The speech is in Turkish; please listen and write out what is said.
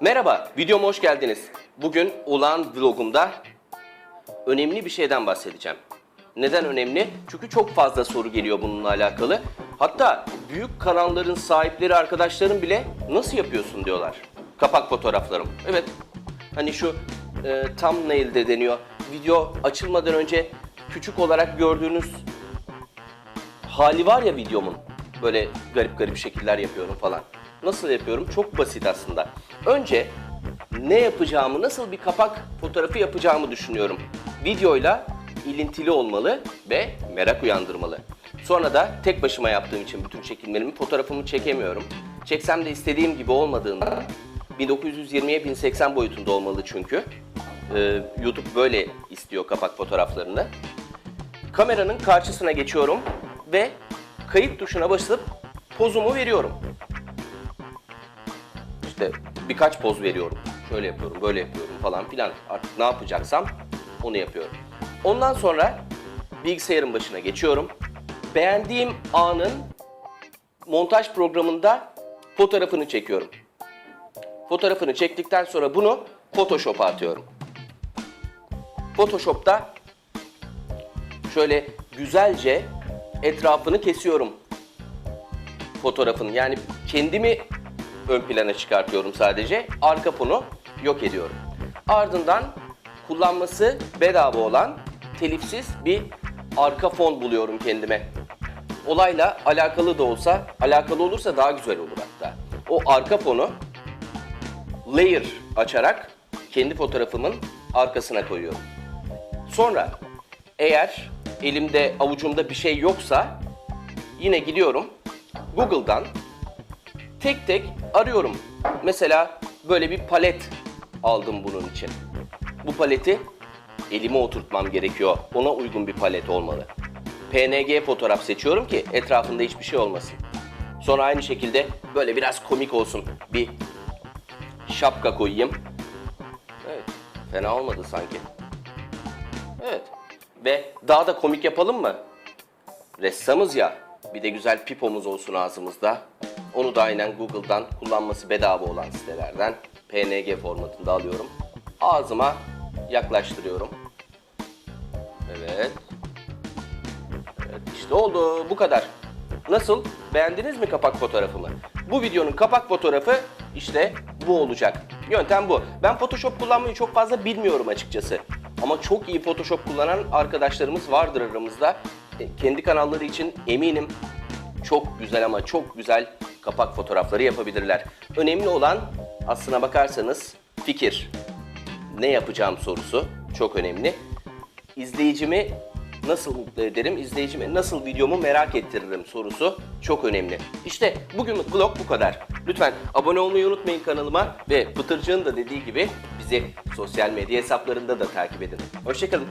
Merhaba, videoma hoş geldiniz. Bugün olan vlogumda önemli bir şeyden bahsedeceğim. Neden önemli? Çünkü çok fazla soru geliyor bununla alakalı. Hatta büyük kanalların sahipleri arkadaşlarım bile nasıl yapıyorsun diyorlar. Kapak fotoğraflarım. Evet, hani şu e, thumbnail'de deniyor. Video açılmadan önce küçük olarak gördüğünüz hali var ya videomun. Böyle garip garip şekiller yapıyorum falan. Nasıl yapıyorum? Çok basit aslında. Önce ne yapacağımı, nasıl bir kapak fotoğrafı yapacağımı düşünüyorum. Videoyla ilintili olmalı ve merak uyandırmalı. Sonra da tek başıma yaptığım için bütün çekimlerimi fotoğrafımı çekemiyorum. Çeksem de istediğim gibi olmadığında 1920'ye 1080 boyutunda olmalı çünkü. Ee, YouTube böyle istiyor kapak fotoğraflarını. Kameranın karşısına geçiyorum ve kayıt tuşuna basıp pozumu veriyorum. İşte birkaç poz veriyorum. Şöyle yapıyorum, böyle yapıyorum falan filan. Artık ne yapacaksam onu yapıyorum. Ondan sonra bilgisayarın başına geçiyorum. Beğendiğim anın montaj programında fotoğrafını çekiyorum. Fotoğrafını çektikten sonra bunu Photoshop'a atıyorum. Photoshop'ta şöyle güzelce etrafını kesiyorum fotoğrafın. Yani kendimi ön plana çıkartıyorum sadece. Arka fonu yok ediyorum. Ardından kullanması bedava olan telifsiz bir arka fon buluyorum kendime. Olayla alakalı da olsa, alakalı olursa daha güzel olur hatta. O arka fonu layer açarak kendi fotoğrafımın arkasına koyuyorum. Sonra eğer elimde avucumda bir şey yoksa yine gidiyorum Google'dan tek tek arıyorum. Mesela böyle bir palet aldım bunun için. Bu paleti elime oturtmam gerekiyor. Ona uygun bir palet olmalı. PNG fotoğraf seçiyorum ki etrafında hiçbir şey olmasın. Sonra aynı şekilde böyle biraz komik olsun. Bir şapka koyayım. Evet, fena olmadı sanki. Evet. Ve daha da komik yapalım mı? Ressamız ya. Bir de güzel pipomuz olsun ağzımızda. Onu da aynen Google'dan kullanması bedava olan sitelerden PNG formatında alıyorum. Ağzıma yaklaştırıyorum. Evet. Evet işte oldu. Bu kadar. Nasıl? Beğendiniz mi kapak fotoğrafımı? Bu videonun kapak fotoğrafı işte bu olacak. Yöntem bu. Ben Photoshop kullanmayı çok fazla bilmiyorum açıkçası. Ama çok iyi Photoshop kullanan arkadaşlarımız vardır aramızda. E, Kendi kanalları için eminim çok güzel ama çok güzel kapak fotoğrafları yapabilirler. Önemli olan aslına bakarsanız fikir. Ne yapacağım sorusu çok önemli. İzleyicimi nasıl mutlu ederim, izleyicime nasıl videomu merak ettiririm sorusu çok önemli. İşte bugünlük vlog bu kadar. Lütfen abone olmayı unutmayın kanalıma ve Pıtırcı'nın da dediği gibi bizi sosyal medya hesaplarında da takip edin. Hoşçakalın.